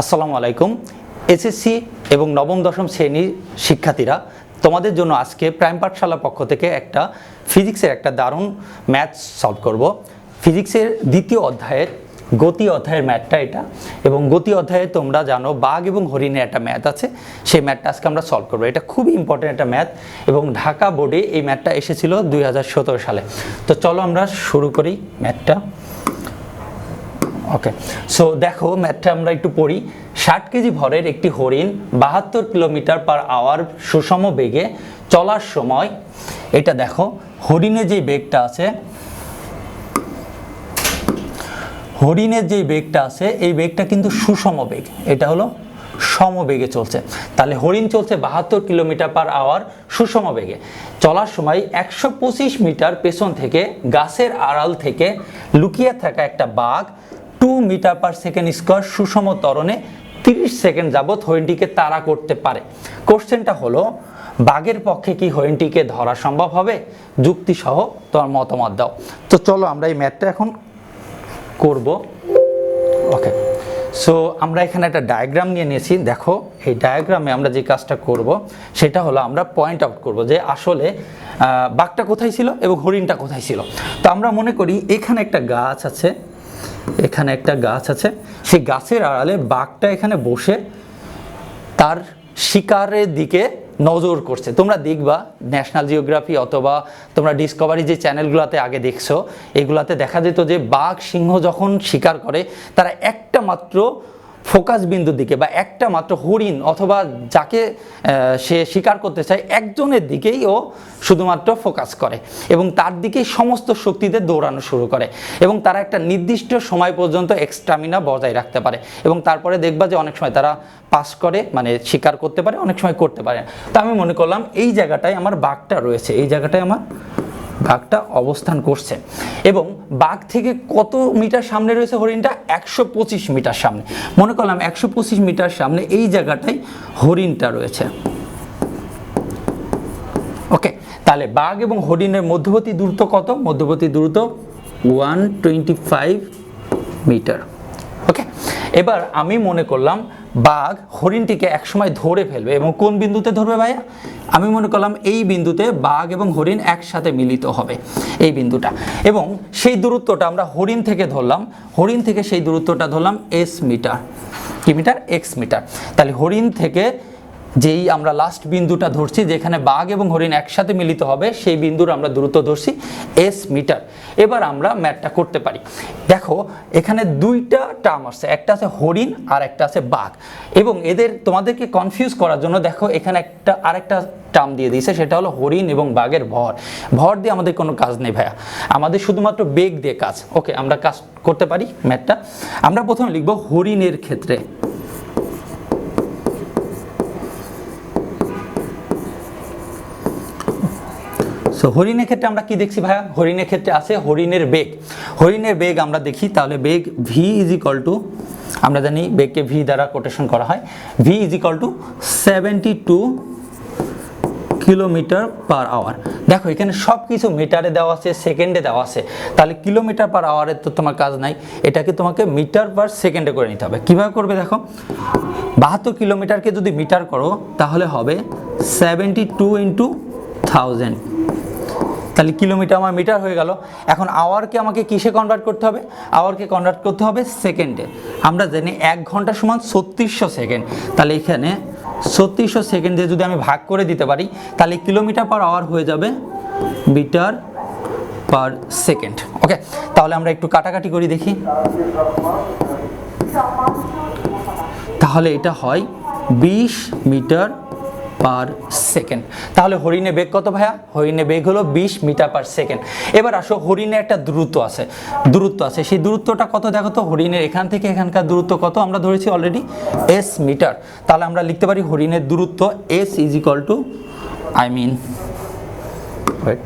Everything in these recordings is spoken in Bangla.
আসসালামু আলাইকুম। এসএসসি এবং নবম, দশম শ্রেণির শিক্ষার্থীরা, তোমাদের জন্য আজকে প্রাইম পাঠশালা পক্ষ থেকে একটা ফিজিক্সের একটা দারুণ ম্যাথ সলভ করব। ফিজিক্সের দ্বিতীয় অধ্যায়ের গতি অধ্যায়ের ম্যাথটা এটা। এবং গতি অধ্যায়ে তোমরা জানো, বাঘ এবং হরিণের একটা ম্যাথ আছে। সেই ম্যাথটা আজকে আমরা সলভ করব। এটা খুবই ইম্পর্টেন্ট একটা ম্যাথ। এবং ঢাকা বোর্ডে এই ম্যাথটা এসেছিল দুই হাজার সতেরো সালে। তো চলো আমরা শুরু করি ম্যাথটা। ওকে সো দেখো ম্যাথটা আমরা একটু পড়ি। ষাট কেজি ভরের একটি হরিণ, বাহাত্তর কিলোমিটার পার আওয়ার সুষম বেগে চলার সময়, এটা দেখো হরিণের যে বেগটা আছে, হরিণের যে বেগটা আছে, এই বেগটা কিন্তু সুষম বেগ। এটা হলো সমবেগে চলছে। তাহলে হরিণ চলছে বাহাত্তর কিলোমিটার পার আওয়ার সুষম বেগে। চলার সময় একশো পঁচিশ মিটার পেছন থেকে, গাছের আড়াল থেকে লুকিয়ে থাকা একটা বাঘ two metre per second square সুষম ত্বরণে তিরিশ সেকেন্ড যাবৎ হরিণটিকে তাড়া করতে পারে। কোশ্চেনটা হলো, বাঘের পক্ষে কি হরিণটিকে ধরা সম্ভব হবে? যুক্তিসহ তোমার মতামত দাও। তো চলো আমরা এই ম্যাথটা এখন করব। ওকে সো আমরা এখানে একটা ডায়াগ্রাম নিয়ে নিয়েছি। দেখো, এই ডায়াগ্রামে আমরা যে কাজটা করব, সেটা হলো আমরা পয়েন্ট আউট করব যে আসলে বাঘটা কোথায় ছিল এবং হরিণটা কোথায় ছিল। তো আমরা মনে করি এখানে একটা গাছ আছে এখানে একটা গাছ আছে। সেই গাছের আড়ালে বাঘটা এখানে বসে তার শিকারের দিকে নজর করছে। তোমরা দেখবা ন্যাশনাল জিওগ্রাফি অথবা তোমরা ডিসকভারি যে চ্যানেলগুলোতে আগে দেখছ, এগুলাতে দেখা যেত যে বাঘ সিংহ যখন শিকার করে, তারা একটা মাত্র ফোকাস বিন্দুর দিকে বা একটা মাত্র হরিণ অথবা যাকে সে শিকার করতে চায়, একজনের দিকেই ও শুধুমাত্র ফোকাস করে এবং তার দিকেই সমস্ত শক্তিতে দৌড়ানো শুরু করে এবং তারা একটা নির্দিষ্ট সময় পর্যন্ত এক্সট্রামিনা বজায় রাখতে পারে এবং তারপরে দেখবা যে অনেক সময় তারা পাস করে মানে শিকার করতে পারে, অনেক সময় করতে পারে। তো আমি মনে করলাম এই জায়গাটায় আমার বাঘটা রয়েছে, এই জায়গাটায় আমার বাঘটা অবস্থান করছে। এবং বাঘ থেকে কত মিটার সামনে রয়েছে হরিণটা? একশো পঁচিশ মিটার সামনে। মনে করলাম একশো পঁচিশ মিটার সামনে এই জায়গাটায় হরিণটা রয়েছে। ওকে, তাহলে বাঘ এবং হরিণের মধ্যবর্তী দূরত্ব কত? মধ্যবর্তী দূরত্ব one twenty five metre. Okay, এবার আমি মনে করলাম বাঘ হরিণটিকে একসময় ধরে ফেলবে এবং কোন বিন্দুতে ধরবে ভাইয়া? আমি মনে করলাম এই বিন্দুতে বাঘ এবং হরিণ একসাথে মিলিত হবে, এই বিন্দুটা। এবং সেই দূরত্বটা আমরা হরিণ থেকে ধরলাম, হরিণ থেকে সেই দূরত্বটা ধরলাম এস মিটার কি মিটার এক্স মিটার তাহলে হরিণ থেকে যেই আমরা লাস্ট বিন্দুটা ধরছি, যেখানে বাঘ এবং হরিণ একসাথে মিলিত হবে, সেই বিন্দুর আমরা দূরত্ব ধরছি এস মিটার এবার আমরা ম্যাটটা করতে পারি। দেখো, এখানে দুইটা টার্ম আসছে, একটা আছে হরিণ আর একটা আছে বাঘ। এবং এদের তোমাদেরকে কনফিউজ করার জন্য দেখো, এখানে একটা আরেকটা টার্ম দিয়ে দিয়েছে, সেটা হলো হরিণ এবং বাঘের ভর। ভর দিয়ে আমাদের কোনো কাজ নেই ভাইয়া। আমাদের শুধুমাত্র বেগ দিয়ে কাজ। ওকে আমরা কাজ করতে পারি ম্যাটটা আমরা প্রথমে লিখব হরিণের ক্ষেত্রে। সো হরিণের ক্ষেত্রে আমরা কি দেখছি ভাইয়া? হরিণের ক্ষেত্রে আছে হরিণের বেগ। হরিণের বেগ আমরা দেখি, তাহলে বেগ ভি ইজ ইকাল টু আমরা জানি বেগকে ভি দ্বারা কোটেশন করা হয় V is equal to seventy two kilometre per hour দেখো, এখানে সব কিছু মিটারে দেওয়া আছে সেকেন্ডে দেওয়া আছে। তাহলে কিলোমিটার পার আওয়ারের তো তোমার কাজ নাই, এটাকে তোমাকে মিটার পার সেকেন্ডে করে নিতে হবে। কীভাবে করবে দেখো? বাহাত্তর কিলোমিটারকে যদি মিটার করো, তাহলে হবে সেভেন্টি টু ইন্টু থাউজেন্ড তাহলে কিলোমিটার আমার মিটার হয়ে গেল। এখন আওয়ারকে আমাকে কিসে কনভার্ট করতে হবে? আওয়ারকে কনভার্ট করতে হবে সেকেন্ডে আমরা জানি এক ঘণ্টা সমান ছত্রিশশো সেকেন্ড তাহলে এখানে ছত্রিশশো সেকেন্ড যদি আমি ভাগ করে দিতে পারি, তাহলে কিলোমিটার পার আওয়ার হয়ে যাবে মিটার পার সেকেন্ড ওকে তাহলে আমরা একটু কাটাকাটি করি দেখি। তাহলে এটা হয় বিশ মিটার পার সেকেন্ড। তাহলে হরিণে বেগ কত ভাইয়া? হরিণে বেগ হলো বিশ মিটার পার সেকেন্ড। এবার আসো হরিণে একটা দূরত্ব আছে। দূরত্ব আছে, সেই দূরত্বটা কত দেখো তো? হরিণের এখান থেকে এখানকার দূরত্ব কত? আমরা ধরেছি অলরেডি এস মিটার। তাহলে আমরা লিখতে পারি হরিণের দূরত্ব S is equal to I mean wait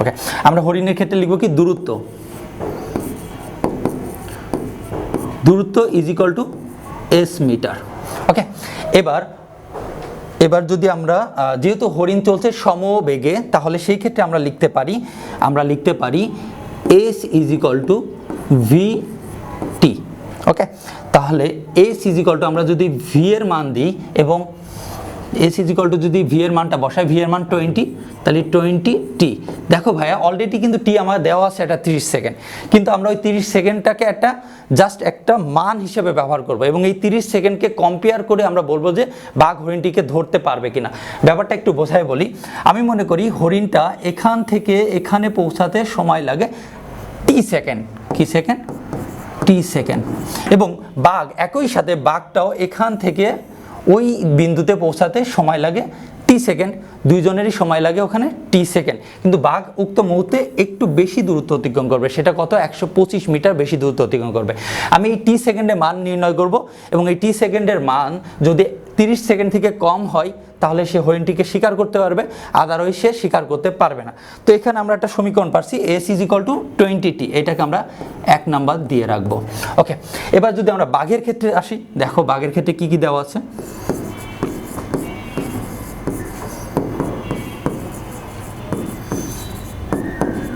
okay আমরা হরিণের ক্ষেত্রে লিখব কি? দূরত্ব। দূরত্ব is equal to S metre okay এবার এবার যদি আমরা যেহেতু হরিণ চলছে সমবেগে, তাহলে সেই ক্ষেত্রে আমরা লিখতে পারি, আমরা লিখতে পারি S is equal to V T okay তাহলে এস ইজ ইকাল টু আমরা যদি ভি এর মান দিই এবং এস ইজ ইকাল টু যদি ভি এর মানটা বসাই ভি এর মান টোয়েন্টি তাহলে টোয়েন্টি টি দেখো ভাইয়া অলরেডি কিন্তু টি আমার দেওয়া আছে একটা তিরিশ সেকেন্ড কিন্তু আমরা ওই তিরিশ সেকেন্ডটাকে একটা জাস্ট একটা মান হিসেবে ব্যবহার করব এবং এই তিরিশ সেকেন্ডকে কম্পেয়ার করে আমরা বলব যে বাঘ হরিণটিকে ধরতে পারবে কিনা। ব্যাপারটা একটু বোঝাই বলি। আমি মনে করি হরিণটা এখান থেকে এখানে পৌঁছাতে সময় লাগে টি সেকেন্ড কি সেকেন্ড টি সেকেন্ড এবং বাঘ একই সাথে বাঘটাও এখান থেকে ওই বিন্দুতে পৌঁছাতে সময় লাগে টি সেকেন্ড দুইজনেরই সময় লাগে ওখানে টি সেকেন্ড কিন্তু বাঘ উক্ত মুহূর্তে একটু বেশি দূরত্ব অতিক্রম করবে। সেটা কত? একশো পঁচিশ মিটার বেশি দূরত্ব অতিক্রম করবে। আমি এই টি সেকেন্ডের মান নির্ণয় করব এবং এই টি সেকেন্ডের মান যদি তিরিশ সেকেন্ড থেকে কম হয়, তাহলে সে হরিণটিকে শিকার করতে পারবে আদারওয়াইজ সে শিকার করতে পারবে না। তো এখানে আমরা একটা সমীকরণ পাচ্ছি S is equal to twenty T এটাকে আমরা এক নাম্বার দিয়ে রাখব। ওকে এবার যদি আমরা বাঘের ক্ষেত্রে আসি, দেখো বাঘের ক্ষেত্রে কি কি দেওয়া আছে?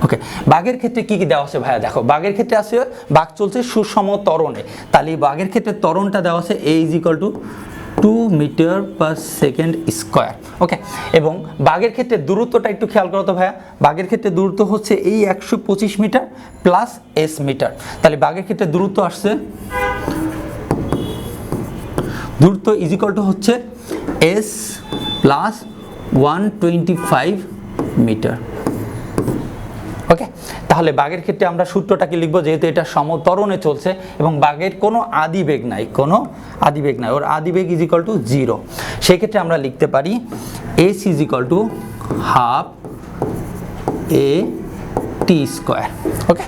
ওকে বাঘের ক্ষেত্রে কি কি দেওয়া আছে ভাইয়া? দেখো, বাঘের ক্ষেত্রে আছে, বাঘ চলছে সুষম তরণে তাহলে বাঘের ক্ষেত্রে তরণটা দেওয়া আছে A is equal to two metre per second square okay এবং বাঘের ক্ষেত্রে দূরত্বটা একটু খেয়াল করো তো ভাইয়া। বাঘের ক্ষেত্রে দূরত্ব হচ্ছে এই একশো পঁচিশ মিটার প্লাস এস মিটার তাহলে বাঘের ক্ষেত্রে দূরত্ব আসছে, দূরত্ব ইজ ইকাল টু হচ্ছে S plus one twenty five metre তাহলে বাঘের ক্ষেত্রে আমরা সূত্রটাকে লিখব যেহেতু এটা সমতরণে চলছে এবং বাঘের কোনো আদিবেগ নাই, কোনো আদিবেগ নাই, ওর আদিবেগ ইজ ইকাল টু জিরো সেক্ষেত্রে আমরা লিখতে পারি S is equal to half A T square okay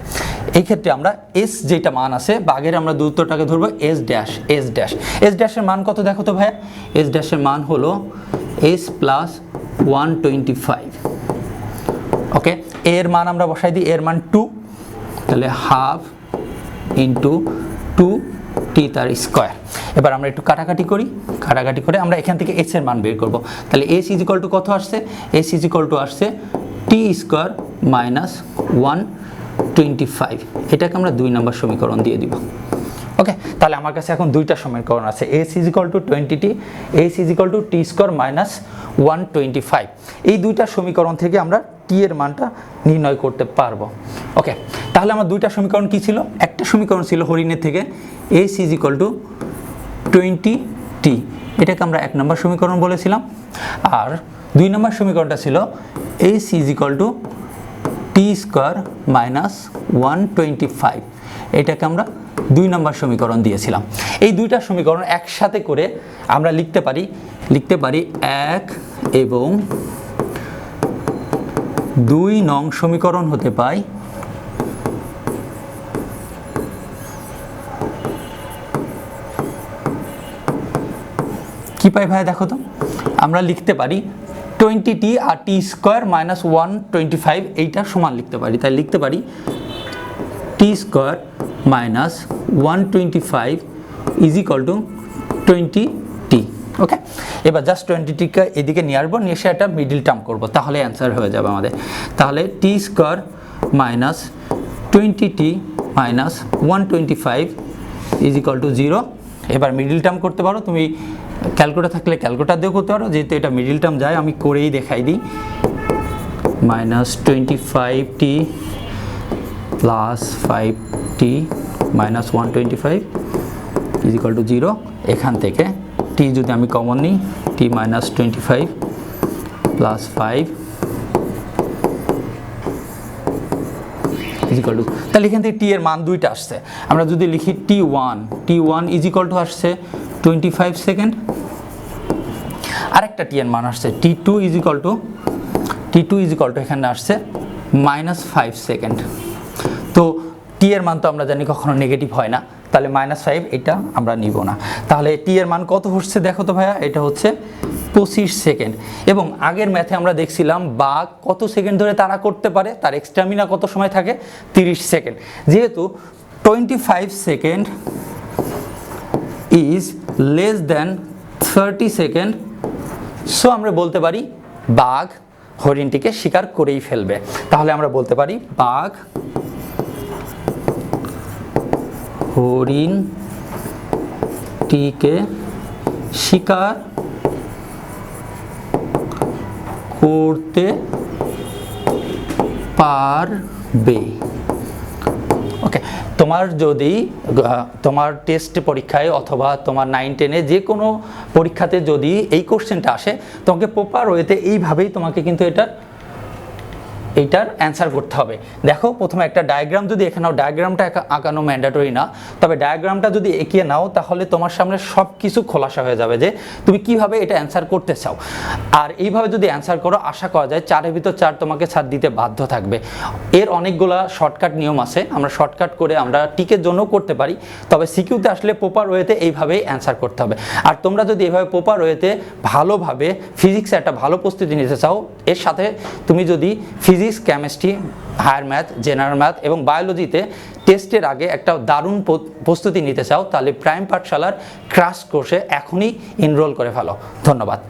এই ক্ষেত্রে আমরা এস যেটা মান আছে, বাঘের আমরা দূরত্বটাকে ধরবো S dash S dash S ড্যাশের মান কত দেখো তো ভাইয়া? এস ড্যাশের মান হলো S plus one twenty five এর মান আমরা বসাই দিই, এর মান টু তাহলে হাফ ইন্টু টু টি তার স্কোয়ার এবার আমরা একটু কাটাকাটি করি, কাটাকাটি করে আমরা এখান থেকে এস এর মান বের করব। তাহলে এস ইজিকল টু কত আসছে? এস ইজিকল টু আসছে T square minus one twenty five এটাকে আমরা দুই নম্বর সমীকরণ দিয়ে দিব। ওকে তাহলে আমার কাছে এখন দুইটা সমীকরণ আছে। S is equal to twenty T S is equal to T square minus one twenty five এই দুইটা সমীকরণ থেকে আমরা টি এর মানটা নির্ণয় করতে পারব। ওকে তাহলে আমার দুইটা সমীকরণ কি ছিল? একটা সমীকরণ ছিল হরিণের থেকে S is equal to twenty T এটাকে আমরা এক নম্বর সমীকরণ বলেছিলাম। আর দুই নম্বর সমীকরণটা ছিল S is equal to T square minus one twenty five এটাকে আমরা দুই নম্বর সমীকরণ দিয়েছিলাম। এই দুইটা সমীকরণ একসাথে করে আমরা লিখতে পারি লিখতে পারি এক এবং দুই নং সমীকরণ হতে পাই। কি পাই ভাই দেখো তো? আমরা লিখতে পারি টোয়েন্টি টি আর T square minus one twenty five এইটা সমান লিখতে পারি। তাই লিখতে পারি T square minus one twenty five is equal to twenty okay এবার জাস্ট টোয়েন্টি টিকে এদিকে নিয়ে আসব, নিয়ে এসে একটা মিডিল টার্ম করব। তাহলে অ্যান্সার হয়ে যাবে আমাদের। তাহলে T square minus twenty T minus one twenty five is equal to zero এবার মিডিল টার্ম করতে পারো, তুমি ক্যালকুলেটার থাকলে ক্যালকুলেটার দিয়েও করতে পারো। যেহেতু এটা মিডিল টার্ম যায়, আমি করেই দেখাই দিই। Minus twenty five T plus five T minus one twenty five is equal to zero এখান থেকে টি যদি আমি কমন নিই, T minus twenty five plus five is equal to তাহলে এখান থেকে টি এর মান দুইটা আসছে। আমরা যদি লিখি T one T one is equal to আসছে টোয়েন্টি ফাইভ সেকেন্ড আরেকটা টি এর মান আসছে T two is equal to T two is equal to এখানে আসছে মাইনাস ফাইভ সেকেন্ড তো টি এর মান তো আমরা জানি কখনো নেগেটিভ হয় না। তাহলে মাইনাস ফাইভ এটা আমরা নিব না। তাহলে টি এর মান কত হচ্ছে দেখো তো ভাইয়া? এটা হচ্ছে পঁচিশ সেকেন্ড এবং আগের ম্যাথে আমরা দেখছিলাম বাঘ কত সেকেন্ড ধরে তারা করতে পারে, তার এক্সট্রামিনা কত সময় থাকে? তিরিশ সেকেন্ড যেহেতু twenty five second is less than thirty second so আমরা বলতে পারি বাঘ হরিণটিকে শিকার করেই ফেলবে। তাহলে আমরা বলতে পারি বাঘ হরিণটিকে শিকার করতে পারবে। ওকে তোমার যদি তোমার টেস্ট পরীক্ষায় অথবা তোমার নাইন টেনে যে কোনো পরীক্ষাতে যদি এই কোশ্চেনটা আসে, তোমাকে প্রপার ওয়েতে এইভাবেই তোমাকে কিন্তু এটা এইটার অ্যান্সার করতে হবে। দেখো, প্রথমে একটা ডায়াগ্রাম যদি এখানেও ডায়াগ্রামটা আঁকানো ম্যান্ডেটরি না, তবে ডায়াগ্রামটা যদি এঁকিয়ে নাও, তাহলে তোমার সামনে সব কিছু খোলাসা হয়ে যাবে যে তুমি কীভাবে এটা অ্যান্সার করতে চাও। আর এইভাবে যদি অ্যান্সার করো, আশা করা যায় চারের ভিতর চার তোমাকে ছাড় দিতে বাধ্য থাকবে। এর অনেকগুলা শর্টকাট নিয়ম আছে, আমরা শর্টকাট করে আমরা টিকের জন্য করতে পারি, তবে সিকিউতে আসলে প্রপার ওয়েতে এইভাবেই অ্যান্সার করতে হবে। আর তোমরা যদি এভাবে প্রপার ওয়েতে ভালোভাবে ফিজিক্সে একটা ভালো প্রস্তুতি নিতে চাও, এর সাথে তুমি যদি physics chemistry higher math general math এবং বায়োলজিতে টেস্টের আগে একটা দারুণ প্রস্তুতি নিতে চাও, তাহলে প্রাইম পাঠশালার ক্রাশ কোর্সে এখনই এনরোল করে ফেলো। ধন্যবাদ।